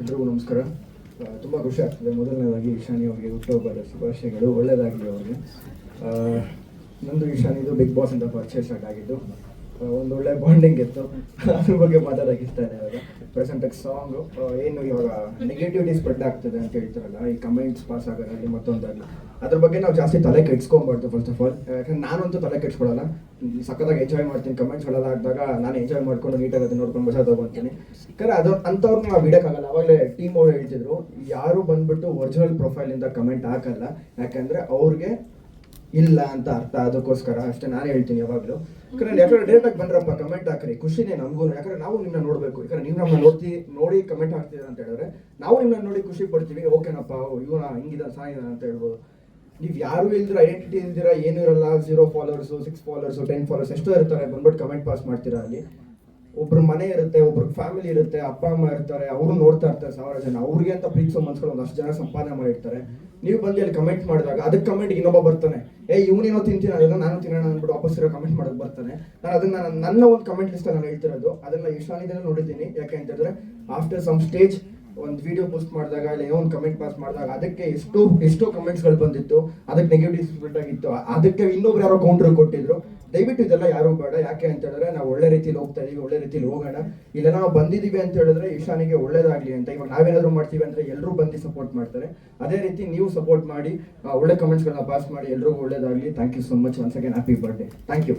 ಎಲ್ರಿಗೂ ನಮಸ್ಕಾರ. ತುಂಬ ಖುಷಿ ಆಗ್ತದೆ. ಮೊದಲನೇದಾಗಿ ಈಶಾನಿ ಅವರಿಗೆ, ಹುಟ್ಟುಹಬ್ಬದ ಶುಭಾಶಯಗಳು. ಒಳ್ಳೆಯದಾಗಿದೆ ಅವರಿಗೆ. ನಂದು ಈಶಾನಿದು ಬಿಗ್ ಬಾಸ್ ಅಂತ ಪರ್ಚೇಸ್ ಆಗಿದ್ದು. ಒಂದು ಒಳ್ಳೆ ಬಾಂಡಿಂಗ್ ಇತ್ತು. ಅದ್ರ ಬಗ್ಗೆ ಮಾತಾಡೋಕೆ ಇಷ್ಟ ಇದೆ ಇವಾಗ. ಪ್ರೆಸೆಂಟಾಗಿ ಸಾಂಗು ಏನು ಇವಾಗ ನೆಗೆಟಿವಿಟಿ ಸ್ಪ್ರೆಡ್ ಆಗ್ತದೆ ಅಂತ ಹೇಳ್ತಾರಲ್ಲ, ಈ ಕಮೆಂಟ್ಸ್ ಪಾಸ್ ಆಗೋದ್ರಲ್ಲಿ ಮತ್ತೊಂದಾಗಲಿ. ಅದ್ರ ಬಗ್ಗೆ ನಾವು ಜಾಸ್ತಿ ತಲೆ ಕೆಡ್ಸ್ಕೊಬಾರ್ದು ಫಸ್ಟ್ ಆಫ್ ಆಲ್ ಯಾಕಂದ್ರೆ ನಾನಂತೂ ತಲೆ ಕೆಡ್ಸ್ಕೊಳಲ್ಲ. ಸಕ್ಕತ್ತಾಗಿ ಎಂಜಾಯ್ ಮಾಡ್ತೀನಿ ಕಮೆಂಟ್ಸ್ ಹೇಳಲ್ಲ ಆದಾಗ ನಾನು ಎಂಜಾಯ್ ಮಾಡ್ಕೊಂಡು ನೀಟಾಗಿ ನೋಡ್ಕೊಂಡು ಮಜಾ ತಗೊಂತೀನಿ ಯಾಕಂದ್ರೆ ಅದು ಅಂಥವ್ರನ್ನ ನಾವು ಬಿಡೋಕ್ಕಾಗಲ್ಲ. ಅವಾಗಲೇ ಟೀಮ್ ಅವ್ರು ಹೇಳ್ತಿದ್ರು, ಯಾರು ಬಂದ್ಬಿಟ್ಟು ಒರಿಜಿನಲ್ ಪ್ರೊಫೈಲಿಂದ ಕಮೆಂಟ್ ಹಾಕಲ್ಲ. ಯಾಕಂದ್ರೆ ಅವ್ರಿಗೆ ಇಲ್ಲ ಅಂತ ಅರ್ಥ, ಅದಕ್ಕೋಸ್ಕರ ಅಷ್ಟೇ ನಾನೇ ಹೇಳ್ತೀನಿ ಯಾವಾಗಲೂ. ಯಾಕಂದ್ರೆ ಯಾಕಂದ್ರೆ ಡೈರೆಕ್ಟ್ ಆಗಿ ಬಂದ್ರಪ್ಪ ಕಮೆಂಟ್ ಹಾಕ್ರಿ. ಖುಷಿನೇ ನಮಗೂ. ಯಾಕಂದ್ರೆ ನಾವು ನಿಮ್ಮನ್ನ ನೋಡಬೇಕು. ಯಾಕಂದ್ರೆ ನೀವು ನಮ್ಮನ್ನ ನೋಡ್ತಿ, ನೋಡಿ ಕಮೆಂಟ್ ಹಾಕ್ತೀರಾ ಅಂತ ಹೇಳಿದ್ರೆ ನಾವು ನಿಮ್ಮನ್ನ ನೋಡಿ ಖುಷಿ ಪಡ್ತೀವಿ. ಓಕೆನಪ್ಪ ಇವನ ಹಿಂಗಿದ ಸಾಯಿದ ಅಂತ ಹೇಳ್ಬೋದು. ನೀವು ಯಾರು ಇಲ್ದಿರ ಐಡೆಂಟಿಟಿ ಇಲ್ದಿರ ಏನು ಇರಲ್ಲ zero followers six followers ten followers ಎಷ್ಟೋ ಇರ್ತಾರೆ, ಬಂದ್ಬಿಟ್ಟು ಕಮೆಂಟ್ ಪಾಸ್ ಮಾಡ್ತೀರಾ ಅಲ್ಲಿ. ಒಬ್ರು ಮನೆ ಇರುತ್ತೆ, ಒಬ್ರು ಫ್ಯಾಮಿಲಿ ಇರುತ್ತೆ, ಅಪ್ಪ, ಅಮ್ಮ ಇರ್ತಾರೆ, ಅವರು ನೋಡ್ತಾ ಇರ್ತಾರೆ ಸಾವಿರ ಜನ. ಅವ್ರಿಗೆ ಅಂತ ಪ್ರೀತಿಸೋ ಮನ್ಸ್ಗಳು ಒಂದಷ್ಟು ಜನ ಸಂಪಾದನೆ ಮಾಡಿರ್ತಾರೆ. ನೀವು ಬಂದು ಅಲ್ಲಿ ಕಮೆಂಟ್ ಮಾಡಿದಾಗ ಅದಕ್ಕೆ ಕಮೆಂಟ್ ಇನ್ನೊಬ್ಬ ಬರ್ತಾನೆ. ಏ ಇವನೇನೋ ತಿಂತೀನಿ, ಅದನ್ನ ನಾನು ತಿನ್ನೋಣ ಅಂದ್ಬಿಟ್ಟು ವಾಪಸ್ ಇರೋ ಕಮೆಂಟ್ ಮಾಡೋದು ಬರ್ತಾನೆ. ನಾನು ಅದನ್ನ ನನ್ನ- ಒಂದು ಕಮೆಂಟ್ ಲಿಸ್ಟ್ ನಾನು ಹೇಳ್ತಿರೋದು. ಅದನ್ನ ಇಷ್ಟಾನಿದ್ರೆ ನೋಡಿದ್ದೀನಿ. ಯಾಕೆ ಅಂತಂದ್ರೆ ಆಫ್ಟರ್ ಸಮ್ ಸ್ಟೇಜ್ ಒಂದು ವಿಡಿಯೋ ಪೋಸ್ಟ್ ಮಾಡಿದಾಗ ಇಲ್ಲ, ಏನೋ ಒಂದು ಕಮೆಂಟ್ ಪಾಸ್ ಮಾಡಿದಾಗ ಅದಕ್ಕೆ ಎಷ್ಟೋ ಎಷ್ಟೋ ಕಮೆಂಟ್ಸ್ಗಳು ಬಂದಿತ್ತು. ಅದಕ್ಕೆ ನೆಗೆಟಿವ್ ಸ್ಪ್ರೆಡ್ ಆಗಿತ್ತು. ಅದಕ್ಕೆ ಇನ್ನೊಬ್ರು ಯಾರೋ ಕೌಂಟರ್ ಕೊಟ್ಟಿದ್ರು. ದಯವಿಟ್ಟು ಇದೆಲ್ಲ ಯಾರು ಬೇಡ. ಯಾಕೆ ಅಂತ ಹೇಳಿದ್ರೆ ನಾವು ಒಳ್ಳೆ ರೀತಿಲಿ ಹೋಗ್ತಾ ಇದೀವಿ, ಒಳ್ಳೆ ರೀತಿಲಿ ಹೋಗೋಣ. ಇಲ್ಲ ನಾವು ಬಂದಿದೀವಿ ಅಂತ ಹೇಳಿದ್ರೆ ಈಶಾನಿಗೆ ಒಳ್ಳೇದಾಗ್ಲಿ ಅಂತ. ಇವಾಗ ನಾವೇನಾದ್ರು ಮಾಡ್ತೀವಿ ಅಂದ್ರೆ ಎಲ್ಲರೂ ಬಂದು ಸಪೋರ್ಟ್ ಮಾಡ್ತಾರೆ. ಅದೇ ರೀತಿ ನೀವು ಸಪೋರ್ಟ್ ಮಾಡಿ ಒಳ್ಳೆ ಕಮೆಂಟ್ಸ್ಗಳನ್ನ ಪಾಸ್ ಮಾಡಿ ಎಲ್ರಿಗೂ ಒಳ್ಳೇದಾಗ್ಲಿ. Thank you so much once again happy birthday thank you